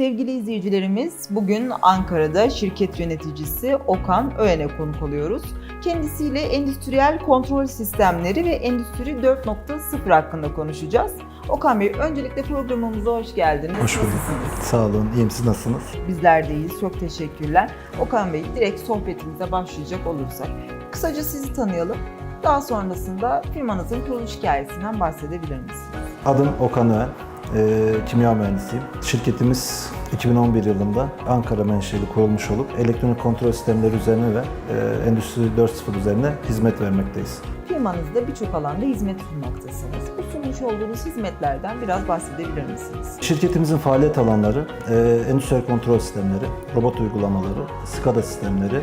Sevgili izleyicilerimiz, bugün Ankara'da şirket yöneticisi Okan Öğen'e konuk oluyoruz. Kendisiyle endüstriyel kontrol sistemleri ve Endüstri 4.0 hakkında konuşacağız. Okan Bey, öncelikle programımıza hoş geldiniz. Hoş bulduk. Nasılsınız? Sağ olun. İyiyim. Siz nasılsınız? Bizler de iyiyiz, çok teşekkürler. Okan Bey, direkt sohbetimize başlayacak olursak, kısaca sizi tanıyalım. Daha sonrasında firmanızın kuruluş hikayesinden bahsedebilir misiniz? Adım Okan Öğen. Ee, kimya mühendisiyim. Şirketimiz 2011 yılında Ankara menşeli kurulmuş olup elektronik kontrol sistemleri üzerine ve e, Endüstri 4.0 üzerine hizmet vermekteyiz. Firmanızda birçok alanda hizmet sunmaktasınız. Bu sunmuş olduğunuz hizmetlerden biraz bahsedebilir misiniz? Şirketimizin faaliyet alanları e, endüstriyel kontrol sistemleri, robot uygulamaları, SCADA sistemleri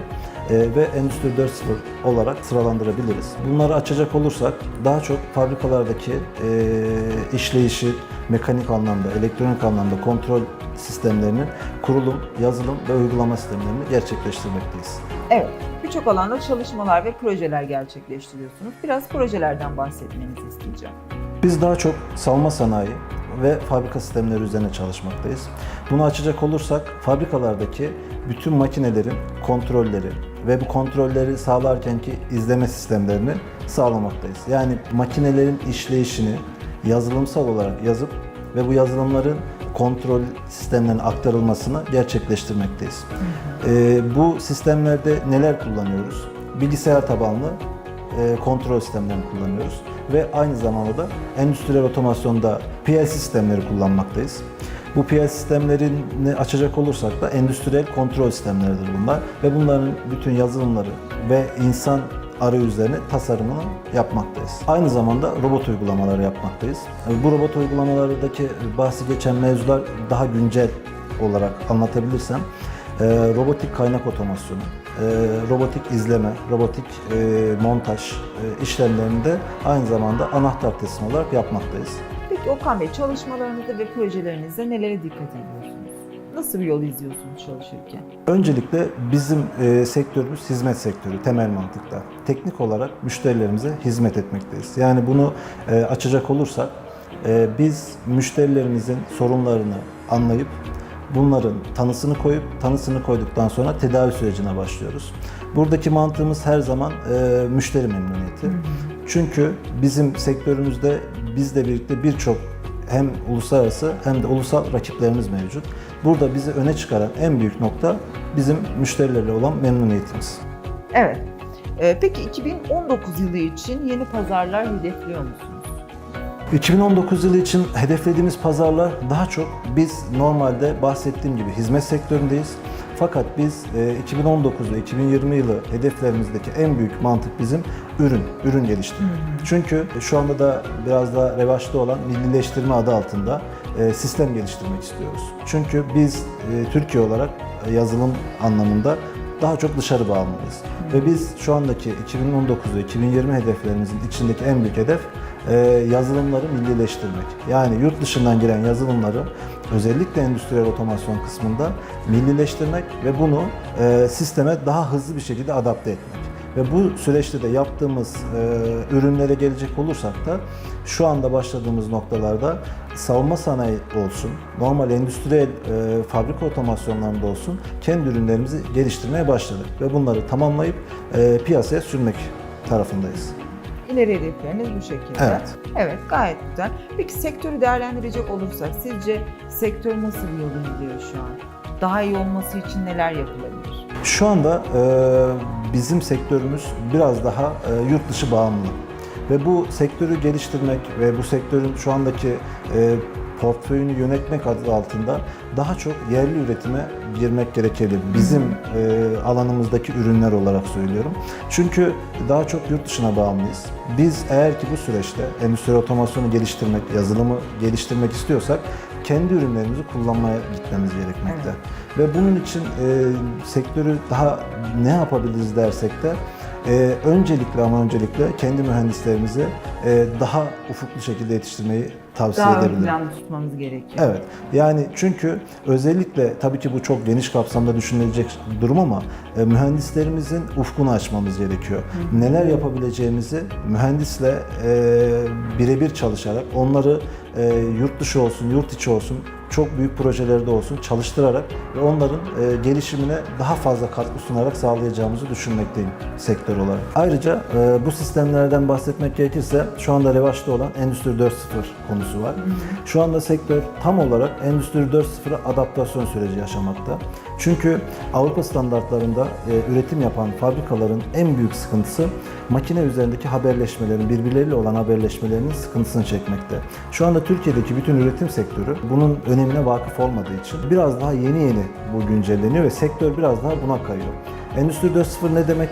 e, ve Endüstri 4.0 olarak sıralandırabiliriz. Bunları açacak olursak daha çok fabrikalardaki e, işleyişi mekanik anlamda, elektronik anlamda kontrol sistemlerinin kurulum, yazılım ve uygulama sistemlerini gerçekleştirmekteyiz. Evet, birçok alanda çalışmalar ve projeler gerçekleştiriyorsunuz. Biraz projelerden bahsetmenizi isteyeceğim. Biz daha çok savunma sanayi ve fabrika sistemleri üzerine çalışmaktayız. Bunu açacak olursak fabrikalardaki bütün makinelerin kontrolleri ve bu kontrolleri sağlarkenki izleme sistemlerini sağlamaktayız. Yani makinelerin işleyişini yazılımsal olarak yazıp ve bu yazılımların kontrol sistemlerine aktarılmasını gerçekleştirmekteyiz. Ee, bu sistemlerde neler kullanıyoruz? Bilgisayar tabanlı e, kontrol sistemlerini kullanıyoruz ve aynı zamanda da endüstriyel otomasyonda PLC sistemleri kullanmaktayız. Bu PLC sistemlerini açacak olursak da endüstriyel kontrol sistemleridir bunlar ve bunların bütün yazılımları ve insan arayüzlerini tasarımını yapmaktayız. Aynı zamanda robot uygulamaları yapmaktayız. Bu robot uygulamalardaki bahsi geçen mevzular daha güncel olarak anlatabilirsem e, robotik kaynak otomasyonu, e, robotik izleme, robotik e, montaj e, işlemlerinde aynı zamanda anahtar teslim olarak yapmaktayız. Peki Okan Bey, çalışmalarınızda ve projelerinizde nelere dikkat ediyorsunuz? Nasıl bir yol izliyorsunuz çalışırken? Öncelikle bizim e, sektörümüz hizmet sektörü temel mantıkta. Teknik olarak müşterilerimize hizmet etmekteyiz. Yani bunu e, açacak olursak e, biz müşterilerimizin sorunlarını anlayıp bunların tanısını koyup tanısını koyduktan sonra tedavi sürecine başlıyoruz. Buradaki mantığımız her zaman e, müşteri memnuniyeti. Çünkü bizim sektörümüzde bizle birlikte birçok hem uluslararası hem de ulusal rakiplerimiz mevcut. Burada bizi öne çıkaran en büyük nokta bizim müşterilerle olan memnuniyetimiz. Evet. Ee, peki 2019 yılı için yeni pazarlar hedefliyor musunuz? 2019 yılı için hedeflediğimiz pazarlar daha çok biz normalde bahsettiğim gibi hizmet sektöründeyiz. Fakat biz e, 2019 ve 2020 yılı hedeflerimizdeki en büyük mantık bizim ürün, ürün geliştirmek. Çünkü şu anda da biraz da revaçta olan millileştirme adı altında e, sistem geliştirmek istiyoruz. Çünkü biz e, Türkiye olarak e, yazılım anlamında daha çok dışarı bağımlıyız. Ve biz şu andaki 2019 ve 2020 hedeflerimizin içindeki en büyük hedef e, yazılımları millileştirmek. Yani yurt dışından giren yazılımları özellikle endüstriyel otomasyon kısmında millileştirmek ve bunu e, sisteme daha hızlı bir şekilde adapte etmek. Ve bu süreçte de yaptığımız e, ürünlere gelecek olursak da şu anda başladığımız noktalarda savunma sanayi olsun, normal endüstriyel e, fabrika otomasyonlarında olsun kendi ürünlerimizi geliştirmeye başladık. Ve bunları tamamlayıp e, piyasaya sürmek tarafındayız. İleri hedefleriniz bu şekilde. Evet. Evet, gayet güzel. Peki sektörü değerlendirecek olursak sizce sektör nasıl bir yol izliyor şu an? Daha iyi olması için neler yapılabilir? Şu anda e, bizim sektörümüz biraz daha e, yurt dışı bağımlı. Ve bu sektörü geliştirmek ve bu sektörün şu andaki e, portföyünü yönetmek adı altında daha çok yerli üretime girmek gerekebilir. Bizim e, alanımızdaki ürünler olarak söylüyorum. Çünkü daha çok yurt dışına bağımlıyız. Biz eğer ki bu süreçte endüstri otomasyonu geliştirmek, yazılımı geliştirmek istiyorsak kendi ürünlerimizi kullanmaya gitmemiz gerekmekte. Ve bunun için e, sektörü daha ne yapabiliriz dersek de e, öncelikle ama öncelikle kendi mühendislerimizi e, daha ufuklu şekilde yetiştirmeyi tavsiye Daha edebilirim. planda tutmamız gerekiyor. Evet. Yani çünkü özellikle tabii ki bu çok geniş kapsamda düşünülecek durum ama e, mühendislerimizin ufkunu açmamız gerekiyor. Neler yapabileceğimizi mühendisle e, birebir çalışarak onları e, yurt dışı olsun, yurt içi olsun, çok büyük projelerde olsun çalıştırarak ve onların e, gelişimine daha fazla katkı sunarak sağlayacağımızı düşünmekteyim sektör olarak. Ayrıca e, bu sistemlerden bahsetmek gerekirse şu anda revaçta olan Endüstri 4.0 konusu var. Şu anda sektör tam olarak Endüstri 4.0'a adaptasyon süreci yaşamakta. Çünkü Avrupa standartlarında e, üretim yapan fabrikaların en büyük sıkıntısı makine üzerindeki haberleşmelerin, birbirleriyle olan haberleşmelerinin sıkıntısını çekmekte. Şu anda Türkiye'deki bütün üretim sektörü bunun önemine vakıf olmadığı için biraz daha yeni yeni bu güncelleniyor ve sektör biraz daha buna kayıyor. Endüstri 4.0 ne demek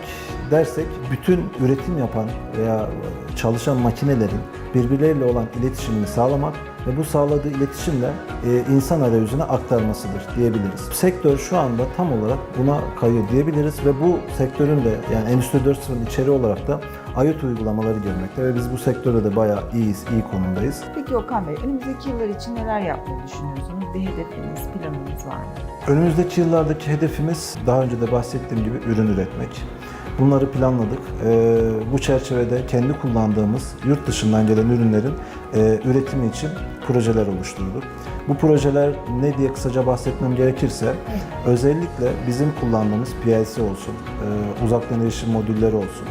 dersek bütün üretim yapan veya çalışan makinelerin birbirleriyle olan iletişimini sağlamak ve bu sağladığı iletişimle e, insan arayüzüne aktarmasıdır diyebiliriz. Sektör şu anda tam olarak buna kayıyor diyebiliriz ve bu sektörün de yani Endüstri 4.0'ın içeriği olarak da IoT uygulamaları görmekte ve biz bu sektörde de bayağı iyiyiz, iyi konumdayız. Peki Okan Bey, önümüzdeki yıllar için neler yapmayı düşünüyorsunuz? Bir hedefiniz, planınız var mı? Önümüzdeki yıllardaki hedefimiz daha önce de bahsettiğim gibi ürün üretmek. Bunları planladık. Ee, bu çerçevede kendi kullandığımız yurt dışından gelen ürünlerin e, üretimi için projeler oluşturduk. Bu projeler ne diye kısaca bahsetmem gerekirse özellikle bizim kullandığımız PLC olsun, e, uzaktan erişim modülleri olsun,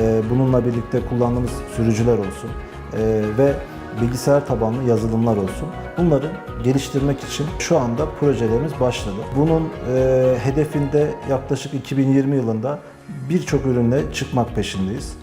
e, bununla birlikte kullandığımız sürücüler olsun e, ve bilgisayar tabanlı yazılımlar olsun. Bunları geliştirmek için şu anda projelerimiz başladı. Bunun e, hedefinde yaklaşık 2020 yılında birçok ürünle çıkmak peşindeyiz.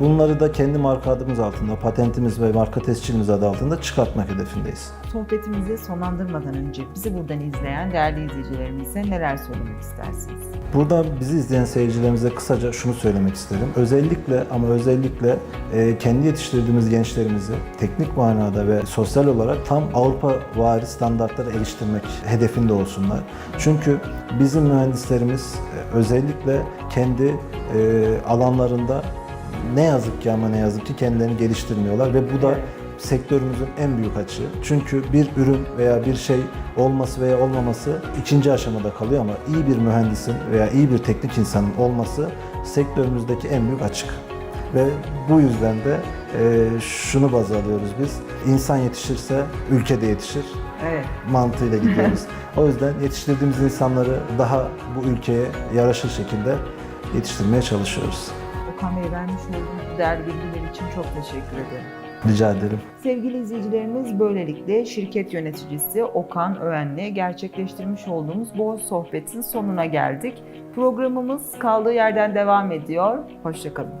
Bunları da kendi marka adımız altında, patentimiz ve marka tescilimiz adı altında çıkartmak hedefindeyiz. Sohbetimizi sonlandırmadan önce bizi buradan izleyen değerli izleyicilerimize neler söylemek istersiniz? Burada bizi izleyen seyircilerimize kısaca şunu söylemek isterim. Özellikle ama özellikle e, kendi yetiştirdiğimiz gençlerimizi teknik manada ve sosyal olarak tam Avrupa vari standartlara eriştirmek hedefinde olsunlar. Çünkü bizim mühendislerimiz e, özellikle kendi e, alanlarında ne yazık ki ama ne yazık ki kendilerini geliştirmiyorlar ve bu da sektörümüzün en büyük açığı. Çünkü bir ürün veya bir şey olması veya olmaması ikinci aşamada kalıyor ama iyi bir mühendisin veya iyi bir teknik insanın olması sektörümüzdeki en büyük açık. Ve bu yüzden de e, şunu baz alıyoruz biz. İnsan yetişirse ülke de yetişir Evet. mantığıyla gidiyoruz. o yüzden yetiştirdiğimiz insanları daha bu ülkeye yaraşır şekilde yetiştirmeye çalışıyoruz. Okan Bey vermiş olduğunuz değerli bilgiler için çok teşekkür ederim. Rica ederim. Sevgili izleyicilerimiz böylelikle şirket yöneticisi Okan Öğen'le gerçekleştirmiş olduğumuz bu sohbetin sonuna geldik. Programımız kaldığı yerden devam ediyor. Hoşçakalın.